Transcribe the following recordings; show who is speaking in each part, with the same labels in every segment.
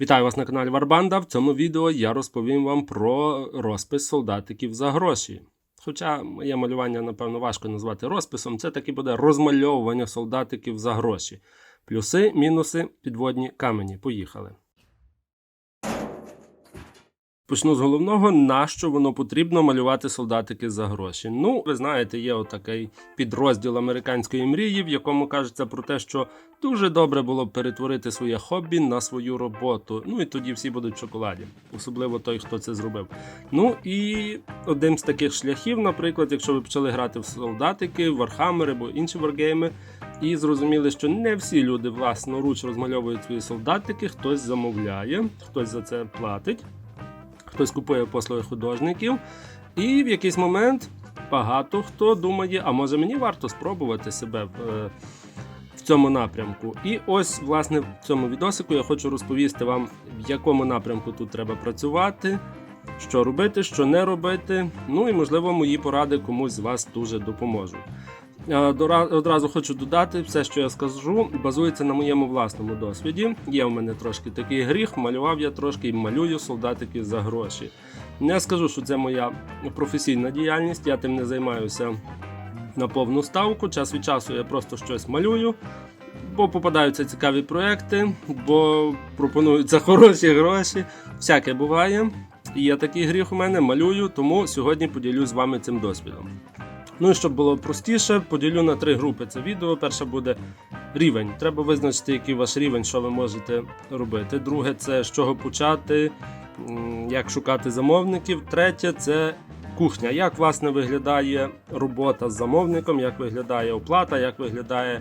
Speaker 1: Вітаю вас на каналі Варбанда. В цьому відео я розповім вам про розпис солдатиків за гроші. Хоча моє малювання, напевно, важко назвати розписом, це таки буде розмальовування солдатиків за гроші. Плюси, мінуси, підводні камені. Поїхали. Почну з головного, на що воно потрібно малювати солдатики за гроші. Ну, ви знаєте, є отакий підрозділ американської мрії, в якому кажеться про те, що дуже добре було б перетворити своє хобі на свою роботу. Ну і тоді всі будуть в шоколаді, особливо той, хто це зробив. Ну і одним з таких шляхів, наприклад, якщо ви почали грати в солдатики, в Warhammer або інші варгейми, і зрозуміли, що не всі люди власноруч розмальовують свої солдатики, хтось замовляє, хтось за це платить хтось купує послуги художників, і в якийсь момент багато хто думає, а може мені варто спробувати себе в, е, в цьому напрямку. І ось, власне, в цьому відосику я хочу розповісти вам, в якому напрямку тут треба працювати, що робити, що не робити. Ну і можливо, мої поради комусь з вас дуже допоможуть. Е, Одразу хочу додати, все, що я скажу, базується на моєму власному досвіді. Є в мене трошки такий гріх, малював я трошки і малюю солдатиків за гроші. Не скажу, що це моя професійна діяльність, я тим не займаюся на повну ставку. Час від часу я просто щось малюю, бо попадаються цікаві проекти, бо пропонуються хороші гроші. Всяке буває. Є такий гріх у мене, малюю, тому сьогодні поділюсь з вами цим досвідом. Ну і щоб було простіше, поділю на три групи це відео. Перша буде рівень. Треба визначити, який ваш рівень, що ви можете робити. Друге, це з чого почати, як шукати замовників. Третє це кухня. Як власне виглядає робота з замовником, як виглядає оплата, як виглядає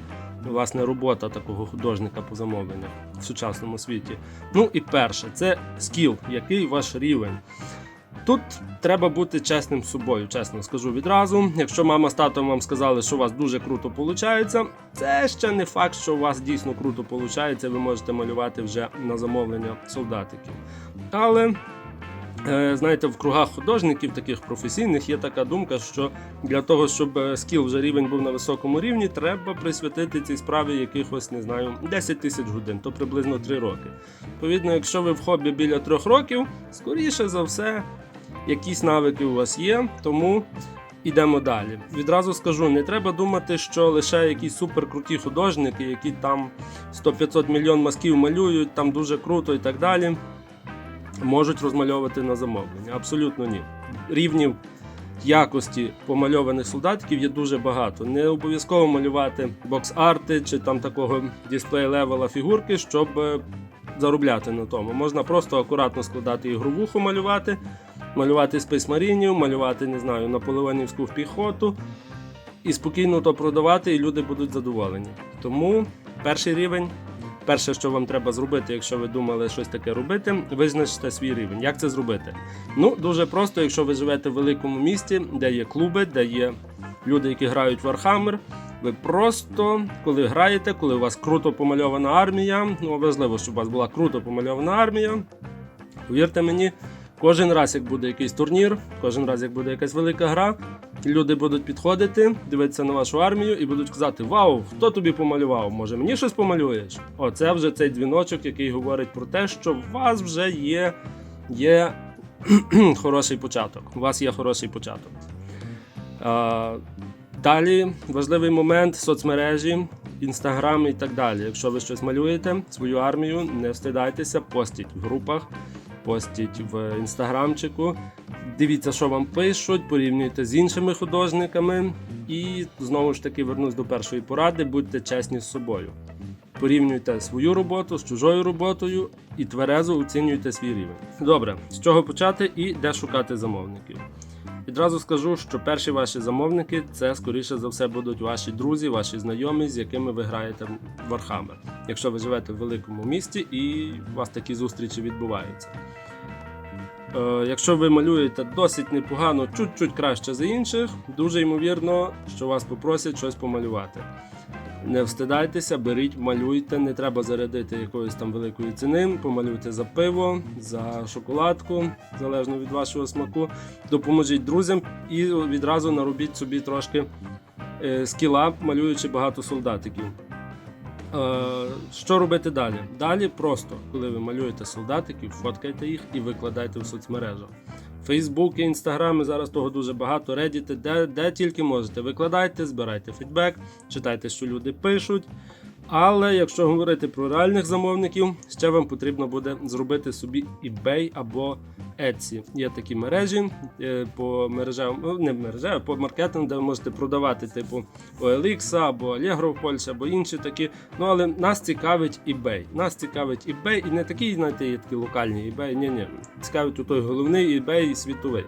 Speaker 1: власне робота такого художника по замовленнях в сучасному світі. Ну і перше, це скіл, який ваш рівень. Тут треба бути чесним з собою, чесно скажу відразу. Якщо мама з татом вам сказали, що у вас дуже круто виходить, це ще не факт, що у вас дійсно круто виходить, ви можете малювати вже на замовлення солдатиків. Але е, знаєте, в кругах художників, таких професійних, є така думка, що для того, щоб е, скіл вже рівень був на високому рівні, треба присвятити цій справі якихось, не знаю, 10 тисяч годин, то приблизно 3 роки. Відповідно, якщо ви в хобі біля 3 років, скоріше за все, якісь навики у вас є, тому йдемо далі. Відразу скажу: не треба думати, що лише якісь суперкруті художники, які там 100-500 мільйон мазків малюють, там дуже круто і так далі, можуть розмальовувати на замовлення. Абсолютно ні. Рівнів якості помальованих солдатиків є дуже багато. Не обов'язково малювати бокс-арти чи там такого дисплей-левела фігурки, щоб е, заробляти на тому. Можна просто акуратно складати ігровуху малювати малювати спейсмарінів, малювати, не знаю, наполеонівську піхоту і спокійно то продавати, і люди будуть задоволені. Тому перший рівень. Перше, що вам треба зробити, якщо ви думали щось таке робити, визначте свій рівень. Як це зробити? Ну, дуже просто, якщо ви живете в великому місті, де є клуби, де є люди, які грають в Warhammer, ви просто, коли граєте, коли у вас круто помальована армія, ну важливо, щоб у вас була круто помальована армія, повірте мені, Кожен раз, як буде якийсь турнір, кожен раз, як буде якась велика гра, люди будуть підходити, дивитися на вашу армію і будуть казати: Вау, хто тобі помалював? Може мені щось помалюєш? Оце вже цей дзвіночок, який говорить про те, що у вас вже є, є хороший початок. У вас є хороший початок. А, далі важливий момент соцмережі. Інстаграм і так далі. Якщо ви щось малюєте, свою армію, не встидайтеся, постіть в групах, постіть в інстаграмчику. Дивіться, що вам пишуть, порівнюйте з іншими художниками. І знову ж таки вернусь до першої поради: будьте чесні з собою. Порівнюйте свою роботу з чужою роботою і тверезо оцінюйте свій рівень. Добре, з чого почати і де шукати замовників. Відразу скажу, що перші ваші замовники це скоріше за все будуть ваші друзі, ваші знайомі, з якими ви граєте в Warhammer. Якщо ви живете в великому місті і у вас такі зустрічі відбуваються. Е, якщо ви малюєте досить непогано, чуть-чуть краще за інших, дуже ймовірно, що вас попросять щось помалювати. Не встидайтеся, беріть, малюйте, не треба зарядити якоїсь там великої ціни, помалюйте за пиво, за шоколадку, залежно від вашого смаку. Допоможіть друзям і відразу наробіть собі трошки е, скіла, малюючи багато солдатиків. Е, що робити далі? Далі просто, коли ви малюєте солдатиків, фоткайте їх і викладайте в соцмережах. Фейсбуки, інстаграми, зараз того дуже багато, редіти, де, де тільки можете. Викладайте, збирайте фідбек, читайте, що люди пишуть. Але якщо говорити про реальних замовників, ще вам потрібно буде зробити собі eBay або Etsy. Є такі мережі е, по мережам, ну не мережа, а по маркетингу, де ви можете продавати типу OLX або Allegro в Польщі, або інші такі. Ну але нас цікавить eBay. Нас цікавить eBay і не такий, знаєте, є такі локальні eBay. Ні, ні. Цікавить у той головний eBay світовий.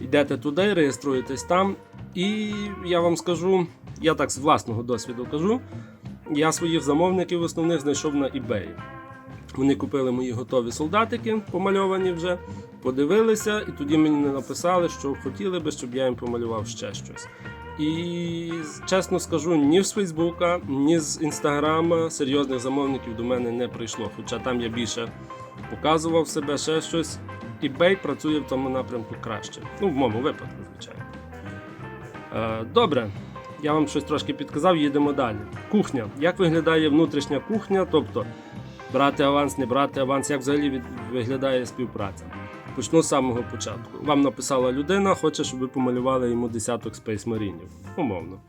Speaker 1: Йдете туди, реєструєтесь там, і я вам скажу, я так з власного досвіду кажу. Я своїх замовників основних знайшов на eBay. Вони купили мої готові солдатики, помальовані вже, подивилися, і тоді мені написали, що хотіли би, щоб я їм помалював ще щось. І чесно скажу, ні з Фейсбука, ні з Інстаграма серйозних замовників до мене не прийшло. Хоча там я більше показував себе ще щось. eBay працює в тому напрямку краще. Ну, в моєму випадку, звичайно. Е, добре, я вам щось трошки підказав, їдемо далі. Кухня. Як виглядає внутрішня кухня? Тобто брати аванс, не брати аванс, як взагалі від... виглядає співпраця. Почну з самого початку. Вам написала людина, хоче, щоб ви помалювали йому десяток Space Marines. Умовно.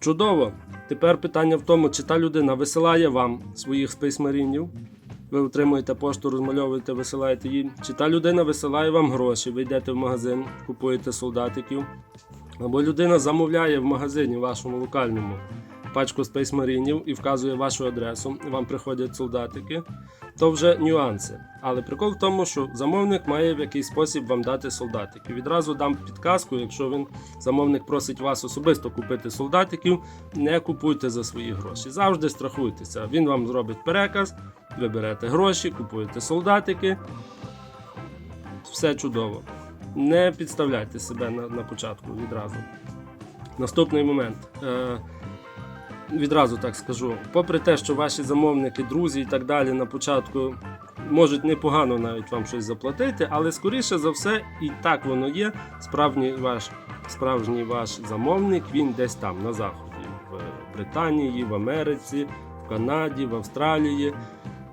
Speaker 1: Чудово. Тепер питання в тому, чи та людина висилає вам своїх Space Marines, ви отримуєте пошту, розмальовуєте, висилаєте їй. Чи та людина висилає вам гроші, ви йдете в магазин, купуєте солдатиків. Або людина замовляє в магазині вашому локальному пачку Space і вказує вашу адресу, вам приходять солдатики, то вже нюанси. Але прикол в тому, що замовник має в якийсь спосіб вам дати солдатики. Відразу дам підказку, якщо він замовник просить вас особисто купити солдатиків, не купуйте за свої гроші. Завжди страхуйтеся. Він вам зробить переказ, ви берете гроші, купуєте солдатики. Все чудово. Не підставляйте себе на, на початку відразу. Наступний момент. Е, відразу так скажу. Попри те, що ваші замовники, друзі і так далі на початку можуть непогано навіть вам щось заплатити, але скоріше за все, і так воно є. Справжній ваш, справжній ваш замовник він десь там, на заході, в Британії, в Америці, в Канаді, в Австралії.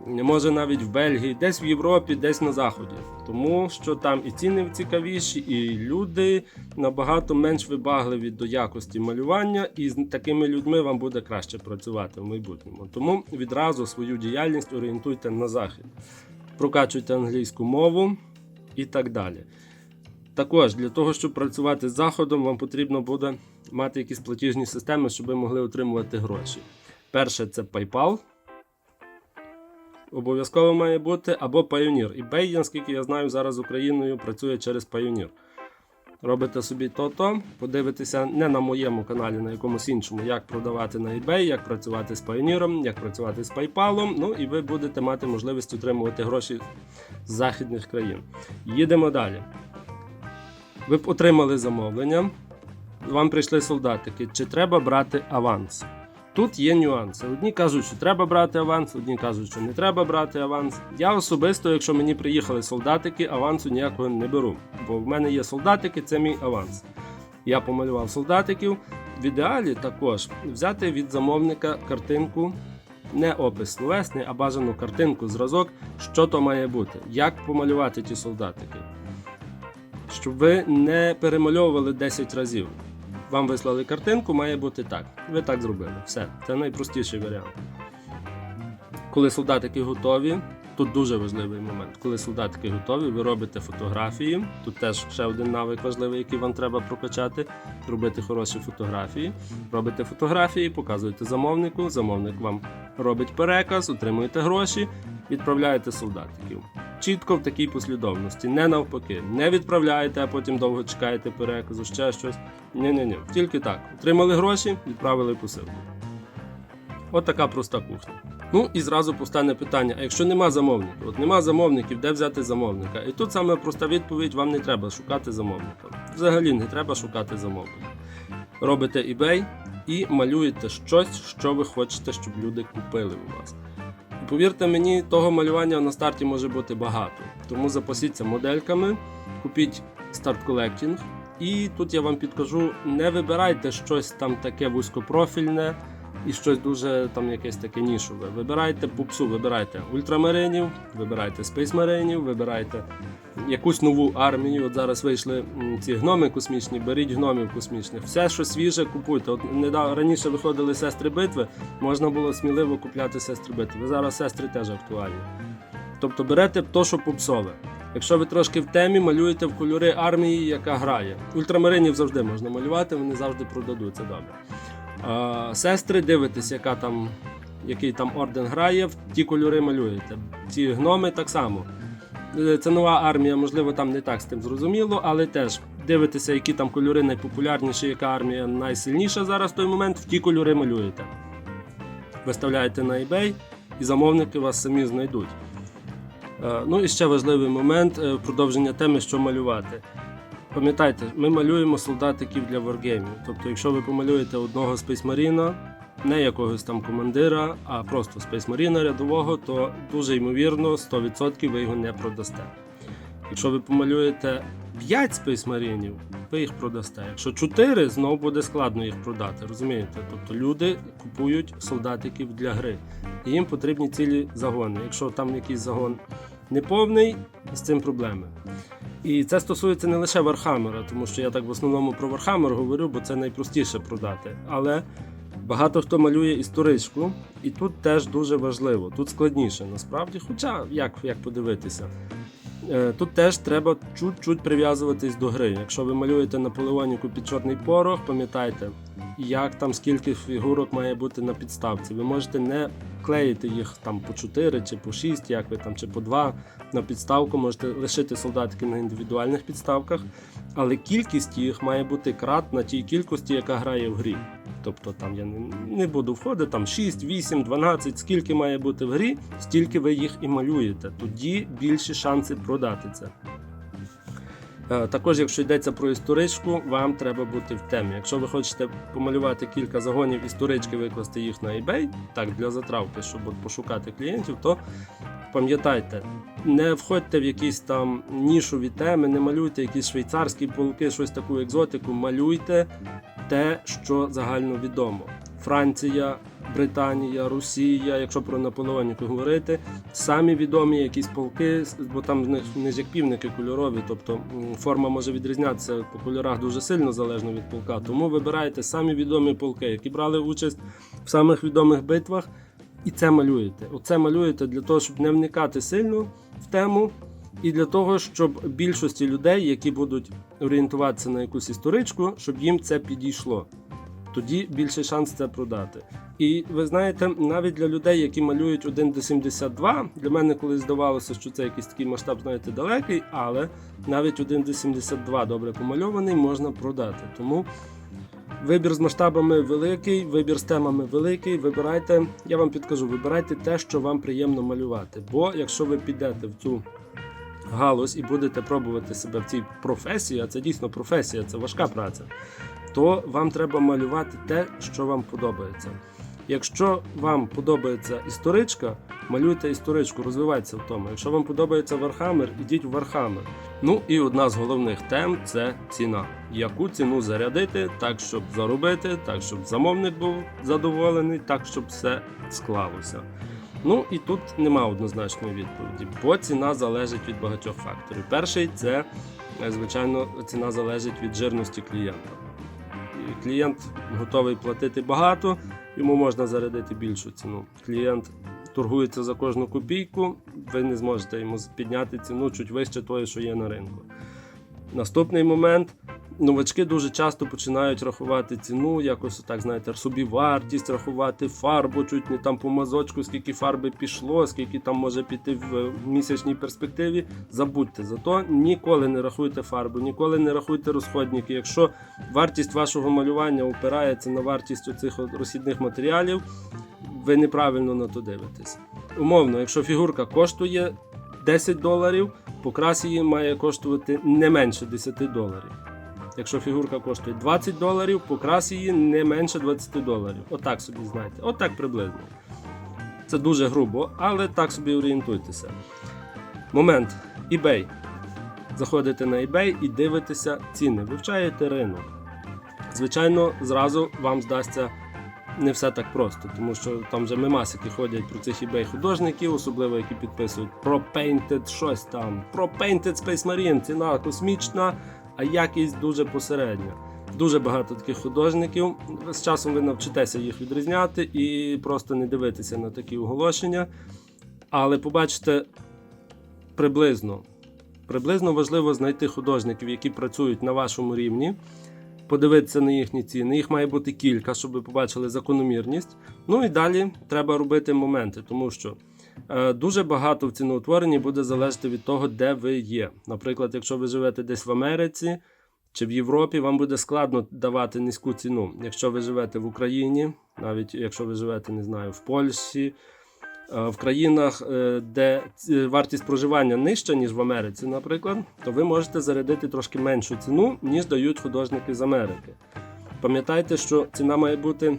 Speaker 1: Може навіть в Бельгії, десь в Європі, десь на Заході. Тому що там і ціни цікавіші, і люди набагато менш вибагливі до якості малювання, і з такими людьми вам буде краще працювати в майбутньому. Тому відразу свою діяльність орієнтуйте на захід, прокачуйте англійську мову і так далі. Також для того, щоб працювати з заходом, вам потрібно буде мати якісь платіжні системи, щоб ви могли отримувати гроші. Перше це PayPal. Обов'язково має бути або Pioneer. eBay, наскільки я знаю, зараз Україною працює через Pioneer. Робите собі то-то, подивитеся не на моєму каналі, на якомусь іншому, як продавати на eBay, як працювати з Pioneer, як працювати з PayPal. Ну і ви будете мати можливість отримувати гроші з західних країн. Їдемо далі. Ви отримали замовлення, вам прийшли солдатики. Чи треба брати аванс? Тут є нюанси. Одні кажуть, що треба брати аванс, одні кажуть, що не треба брати аванс. Я особисто, якщо мені приїхали солдатики, авансу ніякого не беру. Бо в мене є солдатики, це мій аванс. Я помалював солдатиків. В ідеалі також взяти від замовника картинку, не опис словесний, а бажану картинку, зразок, що то має бути, як помалювати ті солдатики. Щоб ви не перемальовували 10 разів. Вам вислали картинку, має бути так. Ви так зробили. Все, це найпростіший варіант. Коли солдатики готові, тут дуже важливий момент. Коли солдатики готові, ви робите фотографії. Тут теж ще один навик важливий, який вам треба прокачати. Робити хороші фотографії. Робите фотографії, показуєте замовнику. Замовник вам робить переказ, отримуєте гроші, відправляєте солдатиків. Чітко в такій послідовності, не навпаки. Не відправляєте, а потім довго чекаєте переказу, ще щось. Ні-ні-ні. Тільки так. Отримали гроші, відправили посилку. От така проста кухня. Ну і зразу постане питання: а якщо нема замовників, от нема замовників, де взяти замовника? І тут саме проста відповідь: вам не треба шукати замовника. Взагалі не треба шукати замовника. Робите eBay і малюєте щось, що ви хочете, щоб люди купили у вас. І повірте мені, того малювання на старті може бути багато. Тому запасіться модельками, купіть старт колекінг. І тут я вам підкажу: не вибирайте щось там таке вузькопрофільне, і щось дуже там якесь таке нішове. Вибирайте пупсу, вибирайте ультрамаринів, вибирайте спейсмаринів, вибирайте якусь нову армію. От зараз вийшли ці гноми космічні, беріть гномів космічних. Все, що свіже, купуйте. От недавно раніше виходили сестри битви, можна було сміливо купляти сестри битви. Зараз сестри теж актуальні. Тобто берете то, що попсове. Якщо ви трошки в темі, малюєте в кольори армії, яка грає. Ультрамаринів завжди можна малювати, вони завжди продадуться добре. Сестри дивитесь, яка там, який там орден грає, ті кольори малюєте. Ці гноми так само. Е, Це нова армія, можливо, там не так з тим зрозуміло, але теж дивитеся, які там кольори найпопулярніші, яка армія найсильніша зараз в той момент, в ті кольори малюєте. Виставляєте на eBay і замовники вас самі знайдуть. Е, Ну і ще важливий момент е, продовження теми, що малювати. Пам'ятайте, ми малюємо солдатиків для варгеймів. Тобто, якщо ви помалюєте одного спейсмаріна, не якогось там командира, а просто спейсмаріна рядового, то дуже ймовірно 100% ви його не продасте. Якщо ви помалюєте 5 спейсмарінів, ви їх продасте. Якщо 4, знову буде складно їх продати. Розумієте? Тобто люди купують солдатиків для гри. І їм потрібні цілі загони. Якщо там якийсь загон неповний, з цим проблеми. І це стосується не лише Вархаммера, тому що я так в основному про Вархаммер говорю, бо це найпростіше продати. Але багато хто малює історичку, і тут теж дуже важливо. Тут складніше насправді, хоча як, як подивитися. Е, Тут теж треба чуть-чуть прив'язуватись до гри. Якщо ви малюєте Наполеоніку під чорний порох, пам'ятайте, як там скільки фігурок має бути на підставці. Ви можете не клеїти їх там по 4 чи по 6, як ви там, чи по 2 на підставку, можете лишити солдатики на індивідуальних підставках, але кількість їх має бути кратна тій кількості, яка грає в грі. Тобто там я не, буду входити, там 6, 8, 12, скільки має бути в грі, стільки ви їх і малюєте. Тоді більші шанси продати це. Е, Також, якщо йдеться про історичку, вам треба бути в темі. Якщо ви хочете помалювати кілька загонів історички, викласти їх на eBay, так для затравки, щоб пошукати клієнтів, то пам'ятайте, не входьте в якісь там нішові теми, не малюйте якісь швейцарські полки, щось таку екзотику, малюйте те, що загально відомо. Франція, Британія, Росія, якщо про Наполеоніку говорити, самі відомі якісь полки, бо там в них не ж як півники кольорові, тобто форма може відрізнятися по кольорах дуже сильно залежно від полка. Тому вибирайте самі відомі полки, які брали участь в самих відомих битвах, і це малюєте. Оце малюєте для того, щоб не вникати сильно в тему. І для того, щоб більшості людей, які будуть орієнтуватися на якусь історичку, щоб їм це підійшло. Тоді більший шанс це продати. І ви знаєте, навіть для людей, які малюють 1 до 72, для мене колись здавалося, що це якийсь такий масштаб, знаєте, далекий, але навіть 1 до 72 добре помальований можна продати. Тому вибір з масштабами великий, вибір з темами великий. Вибирайте, я вам підкажу, вибирайте те, що вам приємно малювати. Бо якщо ви підете в цю галузь і будете пробувати себе в цій професії, а це дійсно професія, це важка праця, то вам треба малювати те, що вам подобається. Якщо вам подобається історичка, малюйте історичку, розвивайтеся в тому. Якщо вам подобається Вархаммер, ідіть в Вархаммер. Ну і одна з головних тем це ціна. Яку ціну зарядити, так щоб заробити, так щоб замовник був задоволений, так щоб все склалося. Ну і тут нема однозначної відповіді, бо ціна залежить від багатьох факторів. Перший це, е, звичайно, ціна залежить від жирності клієнта. І Клієнт готовий платити багато, йому можна зарядити більшу ціну. Клієнт торгується за кожну копійку, ви не зможете йому підняти ціну чуть вище того, що є на ринку. Наступний момент. Новачки дуже часто починають рахувати ціну, якось так, знаєте, собі вартість рахувати фарбу, чуть не там по мазочку, скільки фарби пішло, скільки там може піти в місячній перспективі. Забудьте зато ніколи не рахуйте фарбу, ніколи не рахуйте розходники. Якщо вартість вашого малювання опирається на вартість оцих розхідних матеріалів, ви неправильно на то дивитесь. Умовно, якщо фігурка коштує 10 доларів, покрас її має коштувати не менше 10 доларів. Якщо фігурка коштує 20 доларів, покрас її не менше 20 доларів. Отак собі знаєте, отак приблизно. Це дуже грубо, але так собі орієнтуйтеся. Момент. eBay. Заходите на eBay і дивитеся ціни, вивчаєте ринок. Звичайно, зразу вам здасться не все так просто, тому що там вже мемасики ходять про цих eBay художників, особливо які підписують про Painted щось там, про Painted Space Marine, ціна космічна, а якість дуже посередня. Дуже багато таких художників. З часом ви навчитеся їх відрізняти і просто не дивитися на такі оголошення. Але побачите приблизно. Приблизно важливо знайти художників, які працюють на вашому рівні, подивитися на їхні ціни. Їх має бути кілька, щоб ви побачили закономірність. Ну і далі треба робити моменти, тому що дуже багато в ціноутворенні буде залежати від того, де ви є. Наприклад, якщо ви живете десь в Америці чи в Європі, вам буде складно давати низьку ціну. Якщо ви живете в Україні, навіть якщо ви живете, не знаю, в Польщі. Е, В країнах, е, де вартість проживання нижча, ніж в Америці, наприклад, то ви можете зарядити трошки меншу ціну, ніж дають художники з Америки. Пам'ятайте, що ціна має бути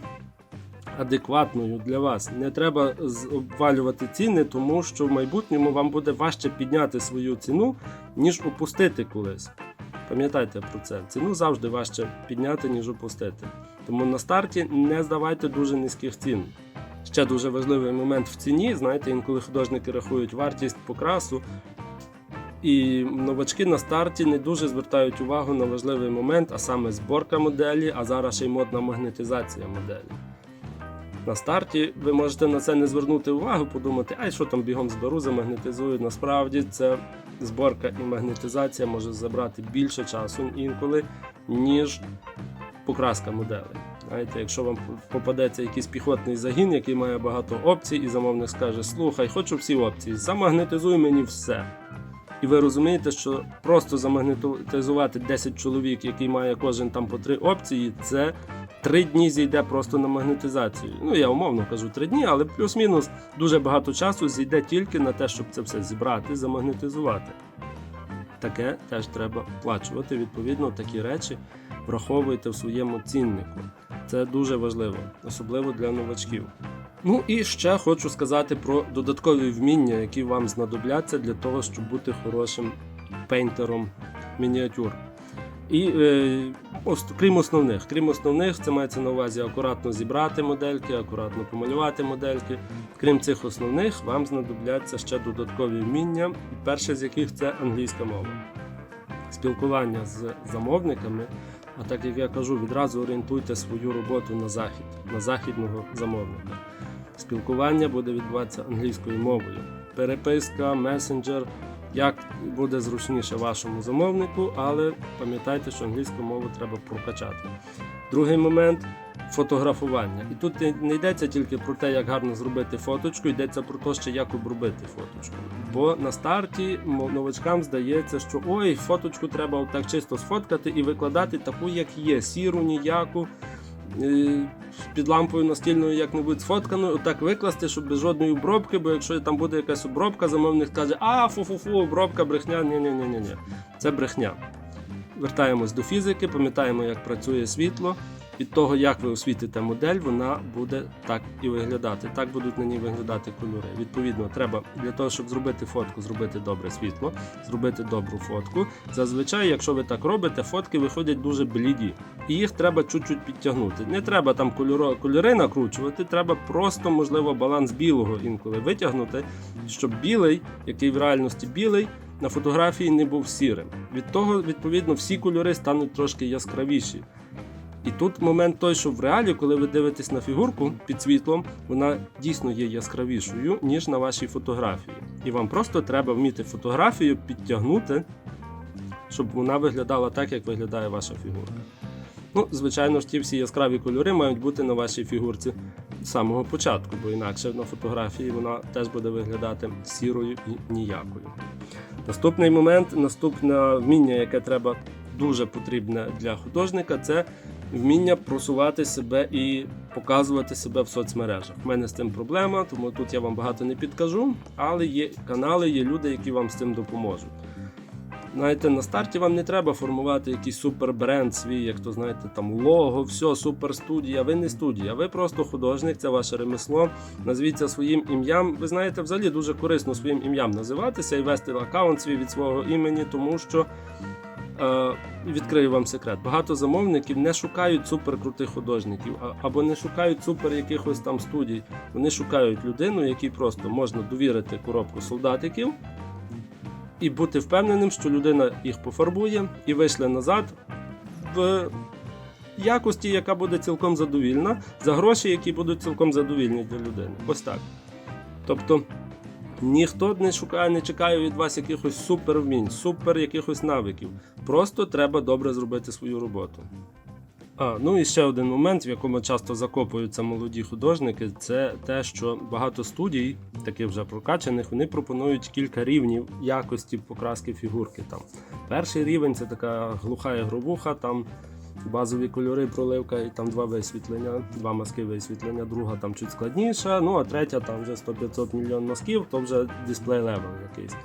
Speaker 1: адекватною для вас. Не треба обвалювати ціни, тому що в майбутньому вам буде важче підняти свою ціну, ніж опустити колись. Пам'ятайте про це. Ціну завжди важче підняти, ніж опустити. Тому на старті не здавайте дуже низьких цін. Ще дуже важливий момент в ціні. Знаєте, інколи художники рахують вартість покрасу. І новачки на старті не дуже звертають увагу на важливий момент, а саме зборка моделі, а зараз ще й модна магнетизація моделі. На старті ви можете на це не звернути увагу, подумати, ай, що там бігом зберу, замагнетизую. Насправді це зборка і магнетизація може забрати більше часу інколи, ніж покраска моделей. Знаєте, якщо вам попадеться якийсь піхотний загін, який має багато опцій, і замовник скаже: Слухай, хочу всі опції, замагнетизуй мені все. І ви розумієте, що просто замагнетизувати 10 чоловік, який має кожен там по 3 опції, це 3 дні зійде просто на магнетизацію. Ну я умовно кажу 3 дні, але плюс-мінус дуже багато часу зійде тільки на те, щоб це все зібрати, замагнетизувати. Таке теж треба оплачувати. Відповідно, такі речі враховуйте в своєму ціннику. Це дуже важливо, особливо для новачків. Ну і ще хочу сказати про додаткові вміння, які вам знадобляться для того, щоб бути хорошим пейнтером мініатюр. І е, ос- крім основних, крім основних, це мається на увазі акуратно зібрати модельки, акуратно помалювати модельки. Крім цих основних, вам знадобляться ще додаткові вміння, перше з яких це англійська мова. Спілкування з замовниками а так як я кажу, відразу орієнтуйте свою роботу на захід, на західного замовника. Спілкування буде відбуватися англійською мовою. Переписка, месенджер, як буде зручніше вашому замовнику, але пам'ятайте, що англійську мову треба прокачати. Другий момент фотографування. І тут не- йдеться тільки про те, як гарно зробити фоточку, йдеться про те, ще як обробити фоточку. Бо на старті новачкам здається, що ой, фоточку треба отак чисто сфоткати і викладати таку, як є, сіру, ніяку. Е, Під лампою настільною як-небудь сфотканою, отак викласти, щоб без жодної обробки, бо якщо там буде якась обробка, замовник каже, а фу-фу-фу, обробка, брехня, ні ні ні ні ні Це брехня. Вертаємось до фізики, пам'ятаємо, як працює світло. Від того, як ви освітите модель, вона буде так і виглядати. Так будуть на ній виглядати кольори. Відповідно, треба для того, щоб зробити фотку, зробити добре світло, зробити добру фотку. Зазвичай, якщо ви так робите, фотки виходять дуже бліді, і їх треба чуть-чуть підтягнути. Не треба там кольоро, кольори накручувати, треба просто, можливо, баланс білого інколи витягнути, щоб білий, який в реальності білий, на фотографії не був сірим. Від того, відповідно, всі кольори стануть трошки яскравіші. І тут момент той, що в реалі, коли ви дивитесь на фігурку під світлом, вона дійсно є яскравішою, ніж на вашій фотографії. І вам просто треба вміти фотографію підтягнути, щоб вона виглядала так, як виглядає ваша фігурка. Ну, звичайно ж, ті всі яскраві кольори мають бути на вашій фігурці з самого початку, бо інакше на фотографії вона теж буде виглядати сірою і ніякою. Наступний момент, наступне вміння, яке треба дуже потрібне для художника, це вміння просувати себе і показувати себе в соцмережах. У мене з цим проблема, тому тут я вам багато не підкажу, але є канали, є люди, які вам з цим допоможуть. Знаєте, на старті вам не треба формувати якийсь супер бренд свій, як то знаєте, там лого, все, супер студія. Ви не студія, ви просто художник, це ваше ремесло. Назвіться своїм ім'ям. Ви знаєте, взагалі дуже корисно своїм ім'ям називатися і вести аккаунт свій від свого імені, тому що відкрию вам секрет. Багато замовників не шукають суперкрутих художників або не шукають супер якихось там студій. Вони шукають людину, якій просто можна довірити коробку солдатиків і бути впевненим, що людина їх пофарбує і вийшли назад в якості, яка буде цілком задовільна, за гроші, які будуть цілком задовільні для людини. Ось так. Тобто ніхто не шукає, не чекає від вас якихось супер вмінь, супер якихось навиків. Просто треба добре зробити свою роботу. А, ну і ще один момент, в якому часто закопуються молоді художники, це те, що багато студій, таких вже прокачаних, вони пропонують кілька рівнів якості покраски фігурки. Там перший рівень це така глуха ігровуха, там базові кольори, проливка і там два висвітлення, два мазки висвітлення, друга там чуть складніша, ну а третя там вже 100-500 мільйон мазків, то вже дисплей левел якийсь.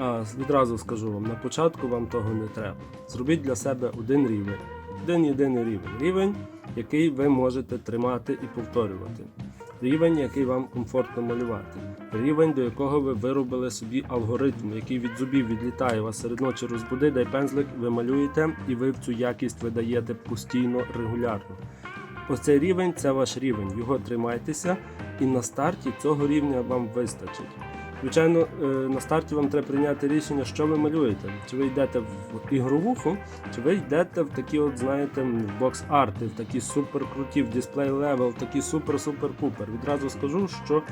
Speaker 1: А, відразу скажу вам, на початку вам того не треба. Зробіть для себе один рівень. Один єдиний рівень. Рівень, який ви можете тримати і повторювати. Рівень, який вам комфортно малювати. Рівень, до якого ви виробили собі алгоритм, який від зубів відлітає вас серед ночі розбуди, дай пензлик, ви малюєте і ви в цю якість видаєте постійно, регулярно. Ось цей рівень це ваш рівень. Його тримайтеся, і на старті цього рівня вам вистачить. Звичайно, е, на старті вам треба прийняти рішення, що ви малюєте. Чи ви йдете в ігровуху, чи ви йдете в такі, от знаєте, бокс-арти, в такі супер круті, в дисплей левел, в такі супер-супер-пупер. Відразу скажу, що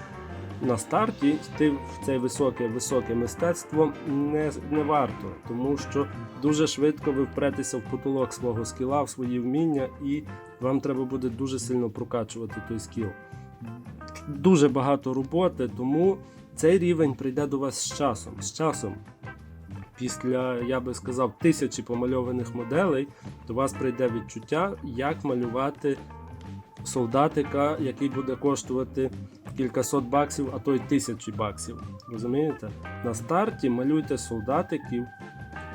Speaker 1: на старті йти в це високе високе мистецтво не, не варто, тому що дуже швидко ви впретеся в потолок свого скіла, в свої вміння, і вам треба буде дуже сильно прокачувати той скіл. Дуже багато роботи, тому цей рівень прийде до вас з часом. З часом. Після, я би сказав, тисячі помальованих моделей до вас прийде відчуття, як малювати солдатика, який буде коштувати кількасот баксів, а то й тисячі баксів. Розумієте? На старті малюйте солдатиків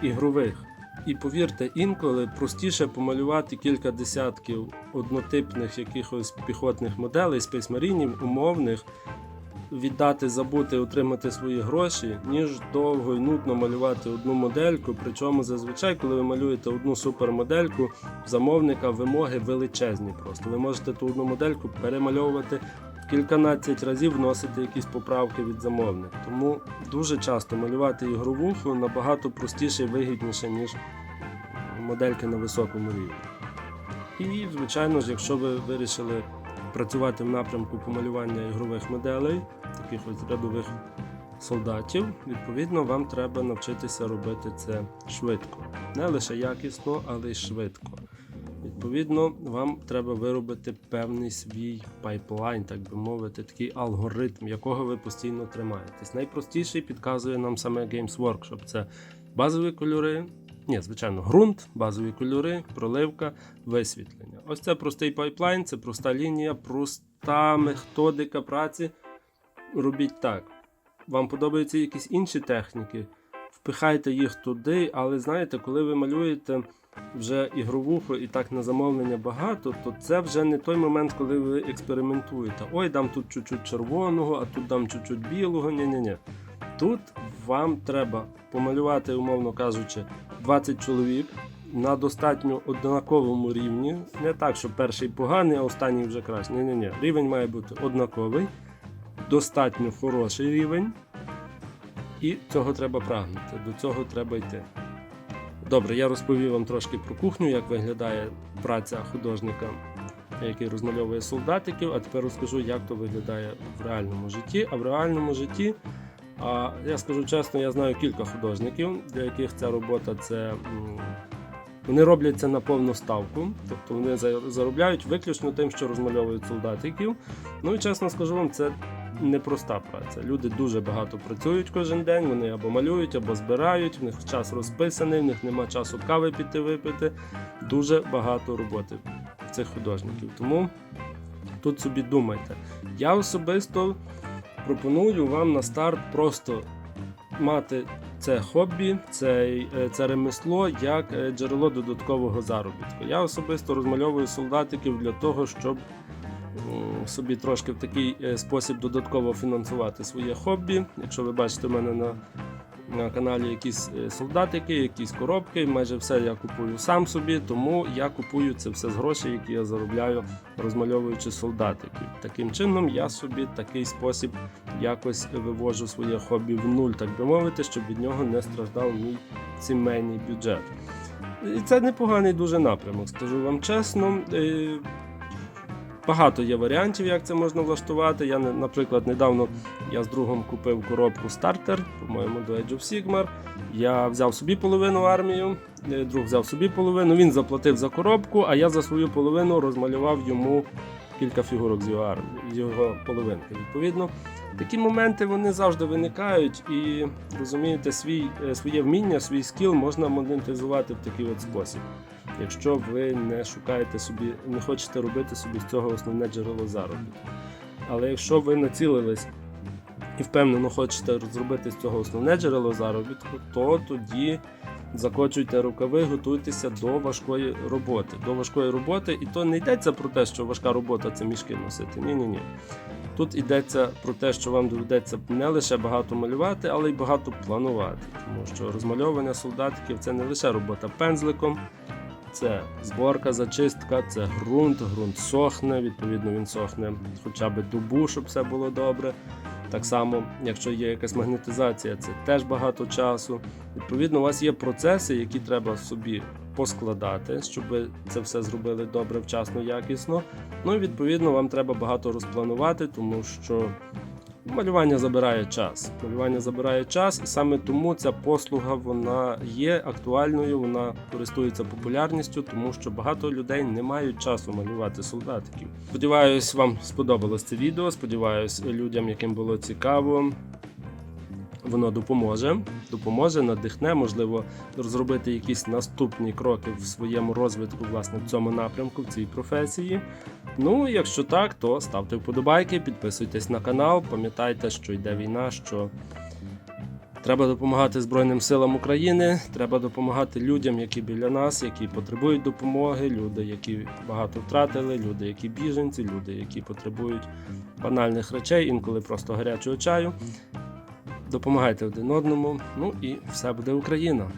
Speaker 1: ігрових. І повірте, інколи простіше помалювати кілька десятків однотипних якихось піхотних моделей, спейсмарінів, умовних, віддати, забути, отримати свої гроші, ніж довго і нудно малювати одну модельку. Причому зазвичай, коли ви малюєте одну супермодельку, замовника вимоги величезні. Просто ви можете ту одну модельку перемальовувати кільканадцять разів, вносити якісь поправки від замовника. Тому дуже часто малювати ігровуху набагато простіше і вигідніше, ніж модельки на високому рівні. І, звичайно ж, якщо ви вирішили працювати в напрямку помалювання ігрових моделей, таких ось рядових солдатів, відповідно, вам треба навчитися робити це швидко. Не лише якісно, але й швидко. Відповідно, вам треба виробити певний свій пайплайн, так би мовити, такий алгоритм, якого ви постійно тримаєтесь. Найпростіший підказує нам саме Games Workshop. Це базові кольори, ні, звичайно, ґрунт, базові кольори, проливка, висвітлення. Ось це простий пайплайн, це проста лінія, проста методика праці. Робіть так. Вам подобаються якісь інші техніки, впихайте їх туди, але знаєте, коли ви малюєте вже ігровуху і так на замовлення багато, то це вже не той момент, коли ви експериментуєте. Ой, дам тут чуть-чуть червоного, а тут дам чуть-чуть білого. Ні-ні-ні. Тут вам треба помалювати, умовно кажучи, 20 чоловік на достатньо однаковому рівні. Не так, що перший поганий, а останній вже краще. Ні, ні, ні. Рівень має бути однаковий, достатньо хороший рівень. І цього треба прагнути, до цього треба йти. Добре, я розповів вам трошки про кухню, як виглядає праця художника, який розмальовує солдатиків, а тепер розкажу, як то виглядає в реальному житті. А в реальному житті, а, я скажу чесно, я знаю кілька художників, для яких ця робота це. Вони роблять це на повну ставку, тобто вони заробляють виключно тим, що розмальовують солдатиків. Ну і чесно скажу вам, це непроста праця. Люди дуже багато працюють кожен день, вони або малюють, або збирають, в них час розписаний, в них нема часу кави піти випити. Дуже багато роботи в цих художників. Тому тут собі думайте. Я особисто пропоную вам на старт просто мати це хобі, це, це ремесло як е, джерело додаткового заробітку. Я особисто розмальовую солдатиків для того, щоб собі трошки в такий е, спосіб додатково фінансувати своє хобі. Якщо ви бачите в мене на на каналі якісь е, солдатики, якісь коробки. Майже все я купую сам собі, тому я купую це все з грошей, які я заробляю, розмальовуючи солдатиків. Таким чином, я собі такий спосіб якось вивожу своє хобі в нуль, так би мовити, щоб від нього не страждав мій сімейний бюджет. І це непоганий дуже напрямок, скажу вам чесно. Багато є варіантів, як це можна влаштувати. Я, наприклад, недавно я з другом купив коробку стартер, по-моєму, до Age of Sigmar. Я взяв собі половину армію, е, друг взяв собі половину, він заплатив за коробку, а я за свою половину розмалював йому кілька фігурок з його армії, з його половинки. Відповідно, такі моменти вони завжди виникають, і розумієте, свій, е, своє вміння, свій скіл можна монетизувати в такий от спосіб. Якщо ви не шукаєте собі, не хочете робити собі з цього основне джерело заробітку. Але якщо ви націлились і впевнено хочете зробити з цього основне джерело заробітку, то тоді закочуйте рукави, готуйтеся до важкої роботи. До важкої роботи, і то не йдеться про те, що важка робота це мішки носити. Ні, ні, ні. Тут йдеться про те, що вам доведеться не лише багато малювати, але й багато планувати. Тому що розмальовування солдатиків це не лише робота пензликом, це зборка, зачистка, це ґрунт. Ґрунт сохне, відповідно, він сохне хоча б добу, щоб все було добре. Так само, якщо є якась магнетизація, це теж багато часу. Відповідно, у вас є процеси, які треба собі поскладати, щоб ви це все зробили добре, вчасно, якісно. Ну і відповідно вам треба багато розпланувати, тому що малювання забирає час. Малювання забирає час, і саме тому ця послуга вона є актуальною, вона користується популярністю, тому що багато людей не мають часу малювати солдатиків. Сподіваюсь, вам сподобалось це відео. Сподіваюсь, людям, яким було цікаво. Воно допоможе, допоможе, надихне, можливо, розробити якісь наступні кроки в своєму розвитку, власне, в цьому напрямку, в цій професії. Ну, якщо так, то ставте вподобайки, підписуйтесь на канал, пам'ятайте, що йде війна, що треба допомагати Збройним силам України, треба допомагати людям, які біля нас, які потребують допомоги, люди, які багато втратили, люди, які біженці, люди, які потребують банальних речей, інколи просто гарячого чаю. Допомагайте один одному. Ну і все буде Україна.